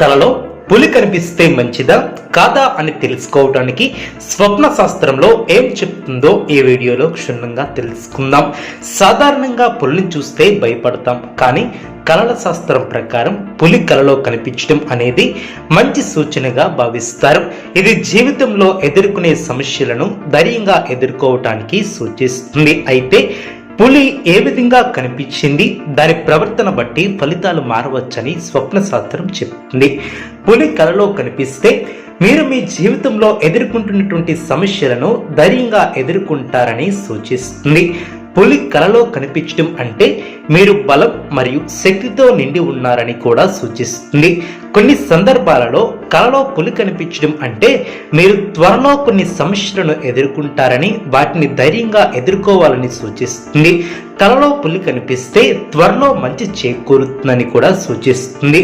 కలలో పులి కనిపిస్తే మంచిదా కాదా అని తెలుసుకోవడానికి స్వప్న శాస్త్రంలో ఏం చెప్తుందో ఈ వీడియోలో క్షుణ్ణంగా తెలుసుకుందాం. సాధారణంగా పులిని చూస్తే భయపడతాం కానీ కలల శాస్త్రం ప్రకారం పులి కలలో కనిపించడం అనేది మంచి సూచనగా భావిస్తారు. ఇది జీవితంలో ఎదుర్కొనే సమస్యలను ధైర్యంగా ఎదుర్కోవటానికి సూచిస్తుంది. అయితే పులి ఏ విధంగా కనిపించింది? దాని ప్రవర్తన బట్టి ఫలితాలు మారవచ్చని స్వప్న శాస్త్రం చెప్తుంది. పులి కలలో కనిపిస్తే మీరు మీ జీవితంలో ఎదుర్కొంటున్నటువంటి సమస్యలను ధైర్యంగా ఎదుర్కొంటారని సూచిస్తుంది. పులి కలలో కనిపించడం అంటే మీరు బలం మరియు శక్తితో నిండి ఉన్నారని కూడా సూచిస్తుంది. కొన్ని సందర్భాలలో కలలో పులి కనిపించడం అంటే మీరు త్వరలో కొన్ని సమస్యలను ఎదుర్కొంటారని వాటిని ధైర్యంగా ఎదుర్కోవాలని సూచిస్తుంది. కలలో పులి కనిపిస్తే త్వరలో మంచి చేకూరుతుందని కూడా సూచిస్తుంది.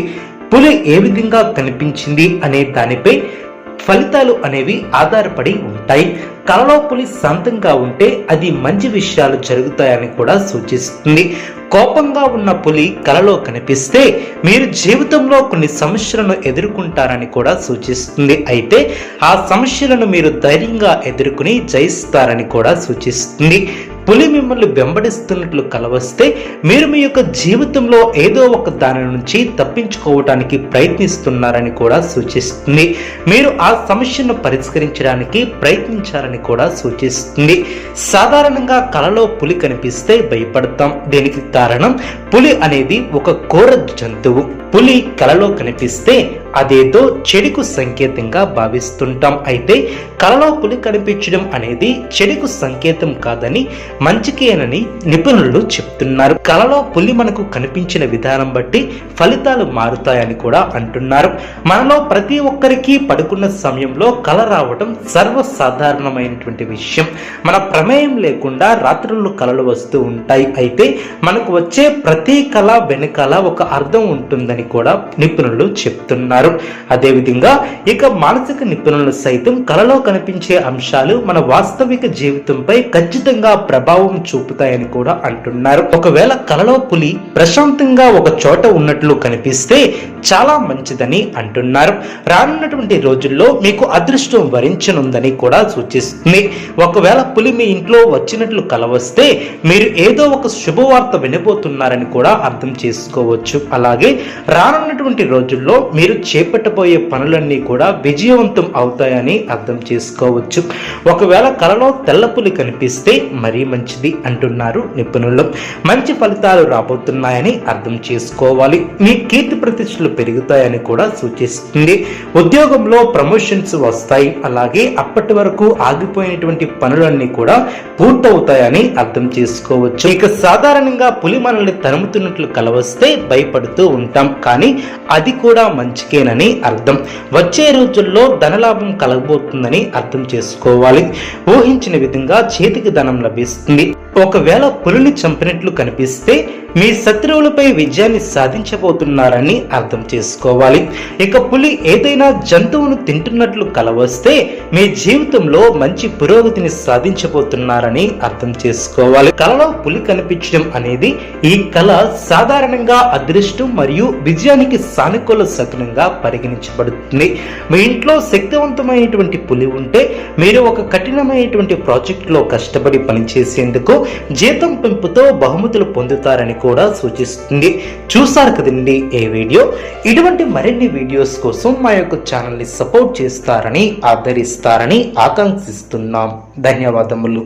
పులి ఏ విధంగా కనిపించింది అనే దానిపై ఫలితాలు అనేవి ఆధారపడి ఉంటాయి. కలలో పులి శాంతంగా ఉంటే అది మంచి విషయాలు జరుగుతాయని కూడా సూచిస్తుంది. కోపంగా ఉన్న పులి కలలో కనిపిస్తే మీరు జీవితంలో కొన్ని సమస్యలను ఎదుర్కొంటారని కూడా సూచిస్తుంది. అయితే ఆ సమస్యలను మీరు ధైర్యంగా ఎదుర్కొని జయిస్తారని కూడా సూచిస్తుంది. పులి మిమ్మల్ని వెంబడిస్తున్నట్లు కలవస్తే మీరు మీ యొక్క జీవితంలో ఏదో ఒక దాని నుంచి తప్పించుకోవటానికి ప్రయత్నిస్తున్నారని కూడా సూచిస్తుంది. మీరు ఆ సమస్యను పరిష్కరించడానికి ప్రయత్నించాలని కూడా సూచిస్తుంది. సాధారణంగా కలలో పులి కనిపిస్తే భయపడతాం. దీనికి కారణం పులి అనేది ఒక కోర జంతువు. పులి కలలో కనిపిస్తే అదేదో చెడుకు సంకేతంగా భావిస్తుంటాం. అయితే కలలో పులి కనిపించడం అనేది చెడుకు సంకేతం కాదని మంచికేనని నిపుణులు చెప్తున్నారు. కలలో పులి మనకు కనిపించిన విధానం బట్టి ఫలితాలు మారుతాయని కూడా అంటున్నారు. మనలో ప్రతి ఒక్కరికి పడుకున్న సమయంలో కల రావడం సర్వసాధారణమైనటువంటి విషయం. మన ప్రమేయం లేకుండా రాత్రులు కలలు వస్తూ ఉంటాయి. అయితే మనకు వచ్చే ప్రతి కళ వెనకాల ఒక అర్థం ఉంటుందని కూడా నిపుణులు చెప్తున్నారు. అదేవిధంగా ఇక మానసిక నిపుణులు సైతం కలలో కనిపించే అంశాలు మన వాస్తవిక జీవితంపై ఖచ్చితంగా ప్రభావం చూపుతాయని కూడా అంటున్నారు. ఒకవేళ కలలో పులి ప్రశాంతంగా ఒక చోట ఉన్నట్లు కనిపిస్తే చాలా మంచిదని అంటున్నారు. రానున్నటువంటి రోజుల్లో మీకు అదృష్టం వరించనుందని కూడా సూచిస్తుంది. ఒకవేళ పులి మీ ఇంట్లో వచ్చినట్లు కలవస్తే మీరు ఏదో ఒక శుభవార్త వినబోతున్నారని కూడా అర్థం చేసుకోవచ్చు. అలాగే రానున్నటువంటి రోజుల్లో మీరు చేపట్టబోయే పనులన్నీ కూడా విజయవంతం అవుతాయని అర్థం చేసుకోవచ్చు. ఒకవేళ కలలో తెల్ల పులి కనిపిస్తే మరీ మంచిది అంటున్నారు నిపుణులు. మంచి ఫలితాలు రాబోతున్నాయని అర్థం చేసుకోవాలి. మీ కీర్తి ప్రతిష్టలు పెరుగుతాయని కూడా సూచిస్తుంది. ఉద్యోగంలో ప్రమోషన్స్ వస్తాయి. అలాగే అప్పటి వరకు ఆగిపోయినటువంటి పనులన్నీ కూడా పూర్తవుతాయని అర్థం చేసుకోవచ్చు. ఇక సాధారణంగా పులి మనల్ని తరుముతున్నట్లు కలవస్తే భయపడుతూ ఉంటాం. కానీ అది కూడా మంచికేనని అర్థం. వచ్చే రోజుల్లో ధనలాభం కలగబోతుందని అర్థం చేసుకోవాలి. ఊహించిన విధంగా చేతికి ధనం లభిస్తుంది. ఒకవేళ పులిని చంపినట్లు కనిపిస్తే మీ శత్రువులపై విజయాన్ని సాధించబోతున్నారని అర్థం చేసుకోవాలి. ఇక పులి ఏదైనా జంతువును తింటున్నట్లు కలవస్తే మీ జీవితంలో మంచి పురోగతిని సాధించబోతున్నారని అర్థం చేసుకోవాలి. కలలో పులి కనిపించడం అనేది ఈ కళ సాధారణంగా అదృష్టం మరియు విజయానికి సానుకూల శకునంగా పరిగణించబడుతుంది. మీ ఇంట్లో శక్తివంతమైనటువంటి పులి ఉంటే మీరు ఒక కఠినమైనటువంటి ప్రాజెక్టులో కష్టపడి పనిచేసేందుకు జీతం పెంపుతో బహుమతులు పొందుతారని కూడా సూచిస్తుంది. చూసారు కదండి ఏ వీడియో? ఇటువంటి మరిన్ని వీడియోస్ కోసం మా యొక్క ఛానల్ని సపోర్ట్ చేస్తారని ఆదరిస్తారని ఆకాంక్షిస్తున్నాం. ధన్యవాదములు.